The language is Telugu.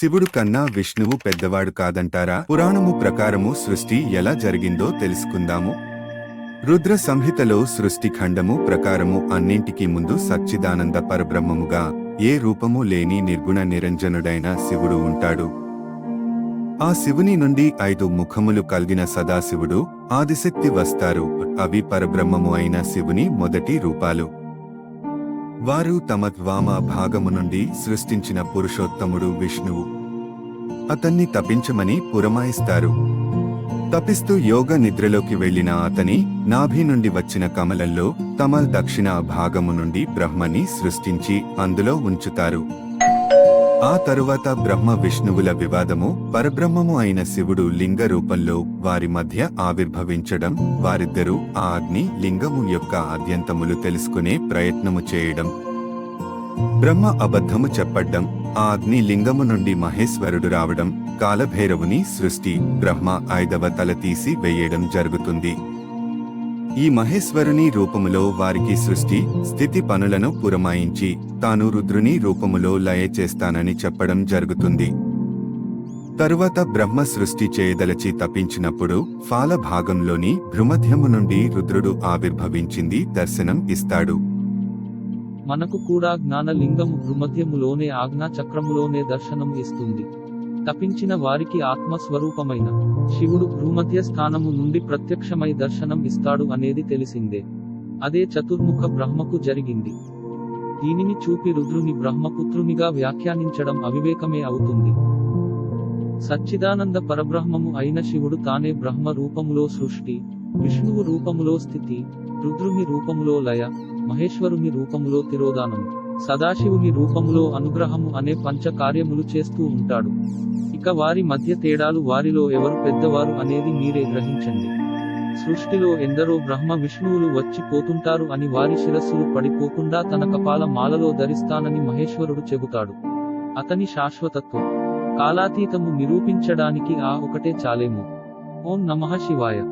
శివుడు కన్నా విష్ణువు పెద్దవాడు కాదంటారా? పురాణము ప్రకారము సృష్టి ఎలా జరిగిందో తెలుసుకుందాము. రుద్ర సంహితలో సృష్టి ఖండము ప్రకారము అన్నింటికీ ముందు సచ్చిదానంద పరబ్రహ్మముగా ఏ రూపము లేని నిర్గుణ నిరంజనుడైన శివుడు ఉంటాడు. ఆ శివుని నుండి ఐదు ముఖములు కలిగిన సదాశివుడు ఆదిశక్తి వస్తారు. అవి పరబ్రహ్మము అయిన శివుని మొదటి రూపాలు. వారు తమ ద్వామ భాగము నుండి సృష్టించిన పురుషోత్తముడు విష్ణువు. అతన్ని తపించమని పురమాయిస్తారు. తపిస్తూ యోగ నిద్రలోకి వెళ్ళిన అతని నాభి నుండి వచ్చిన కమలల్లో తమ దక్షిణ భాగము నుండి బ్రహ్మని సృష్టించి అందులో ఉంచుతారు. ఆ తరువాత బ్రహ్మ విష్ణువుల వివాదము పరబ్రహ్మము అయిన శివుడు లింగ రూపంలో వారి మధ్య ఆవిర్భవించడం వారిద్దరూ ఆ అగ్ని లింగము యొక్క ఆద్యంతములు తెలుసుకునే ప్రయత్నము చేయడం. బ్రహ్మ అబద్ధము చెప్పడం ఆ అగ్ని లింగము నుండి మహేశ్వరుడు రావడం కాలభైరవుని సృష్టి బ్రహ్మ ఐదవ తల తీసి వేయడం జరుగుతుంది. ఈ మహేశ్వరుని రూపములో వారికి సృష్టి స్థితి పనులను పురమాయించి తాను రుద్రుని రూపములో లయ చేస్తానని చెప్పడం జరుగుతుంది. తరువాత బ్రహ్మ సృష్టి చేయదలచి తప్పించినప్పుడు ఫాల భాగంలోని భ్రుమధ్యము నుండి రుద్రుడు ఆవిర్భవించింది దర్శనం ఇస్తాడు. మనకు కూడా జ్ఞానలింగం భృమధ్యములోనే ఆజ్ఞా చక్రములోనే దర్శనం ఇస్తుంది. తపించిన వారికి ఆత్మస్వరూపమైన శివుడు భూమధ్య స్థానము నుండి ప్రత్యక్షమై దర్శనం ఇస్తాడు అనేది తెలిసిందే. అదే చతుర్ముఖ బ్రహ్మకు జరిగింది. దీనిని చూపి రుద్రుని బ్రహ్మపుత్రునిగా వ్యాఖ్యానించడం అవివేకమే అవుతుంది. సచ్చిదానంద పరబ్రహ్మము అయిన శివుడు తానే బ్రహ్మ రూపములో సృష్టి విష్ణువు రూపములో స్థితి రుద్రుని రూపములో లయ మహేశ్వరుని రూపములో తిరోధానము. సదాశివుని రూపములో అనుగ్రహము అనే పంచ కార్యములు చేస్తూ ఉంటాడు. ఇక వారి మధ్య తేడాలు వారిలో ఎవరు పెద్దవారు అనేది మీరే గ్రహించండి. సృష్టిలో ఎందరో బ్రహ్మ విష్ణువులు వచ్చి పోతుంటారు అని వారి శిరస్సులు పడిపోకుండా తన కపాల మాలలో ధరిస్తానని మహేశ్వరుడు చెబుతాడు. అతని శాశ్వతత్వం. కాలాతీతము నిరూపించడానికి ఆ ఒకటే చాలేమో. ఓం నమః శివాయ.